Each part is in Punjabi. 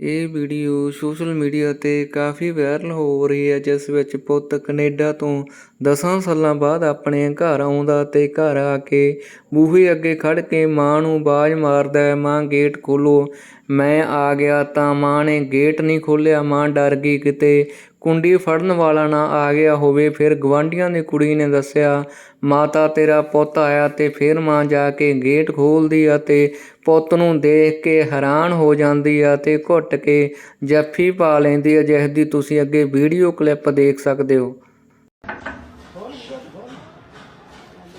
ਇਹ ਵੀਡੀਓ ਸੋਸ਼ਲ ਮੀਡੀਆ ਤੇ ਕਾਫੀ ਵਾਇਰਲ ਹੋ ਰਹੀ ਹੈ, ਜਿਸ ਵਿੱਚ ਪੁੱਤ ਕਨੇਡਾ ਤੋਂ 10 ਸਾਲਾਂ ਬਾਅਦ ਆਪਣੇ ਘਰ ਆਉਂਦਾ ਤੇ ਘਰ ਆ ਕੇ ਬੂਹੇ ਅੱਗੇ ਖੜ ਕੇ ਮਾਂ ਨੂੰ ਬਾਜ਼ ਮਾਰਦਾ ਹੈ ਮਾਂ, ਗੇਟ ਖੋਲੋ ਮੈਂ ਆ ਗਿਆ ਤਾਂ ਮਾਂ ਨੇ ਗੇਟ ਨਹੀਂ ਖੋਲ੍ਹਿਆ। ਮਾਂ ਡਰ ਗਈ ਕਿਤੇ ਕੁੰਡੀ ਫੜਨ ਵਾਲਾ ਨਾ ਆ ਗਿਆ ਹੋਵੇ। ਫਿਰ ਗਵਾਂਢੀਆਂ ਦੀ ਕੁੜੀ ਨੇ ਦੱਸਿਆ, ਮਾਤਾ, ਤੇਰਾ ਪੁੱਤ ਆਇਆ। ਤੇ ਫਿਰ ਮਾਂ ਜਾ ਕੇ ਗੇਟ ਖੋਲਦੀ ਆ ਤੇ ਪੁੱਤ ਨੂੰ ਦੇਖ ਕੇ ਹੈਰਾਨ ਹੋ ਜਾਂਦੀ ਆ ਤੇ ਘੁੱਟ ਕੇ ਜੱਫੀ ਪਾ ਲੈਂਦੀ ਆ ਜਿਸ ਦੀ ਤੁਸੀਂ ਅੱਗੇ ਵੀਡੀਓ ਕਲਿੱਪ ਦੇਖ ਸਕਦੇ ਹੋ।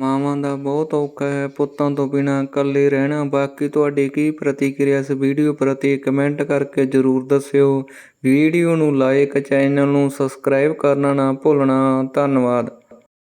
ਮਾਵਾਂ ਦਾ ਬਹੁਤ ਔਖਾ ਹੈ, ਪੁੱਤਾਂ ਤੋਂ ਬਿਨਾਂ ਇਕੱਲੇ ਰਹਿਣਾ। ਬਾਕੀ ਤੁਹਾਡੀ ਕੀ ਪ੍ਰਤੀਕਿਰਿਆ ਇਸ ਵੀਡੀਓ ਪ੍ਰਤੀ ਕਮੈਂਟ ਕਰਕੇ ਜਰੂਰ ਦੱਸਿਓ। ਵੀਡੀਓ ਨੂੰ ਲਾਈਕ ਚੈਨਲ ਨੂੰ ਸਬਸਕ੍ਰਾਈਬ ਕਰਨਾ ਨਾ ਭੁੱਲਣਾ। ਧੰਨਵਾਦ।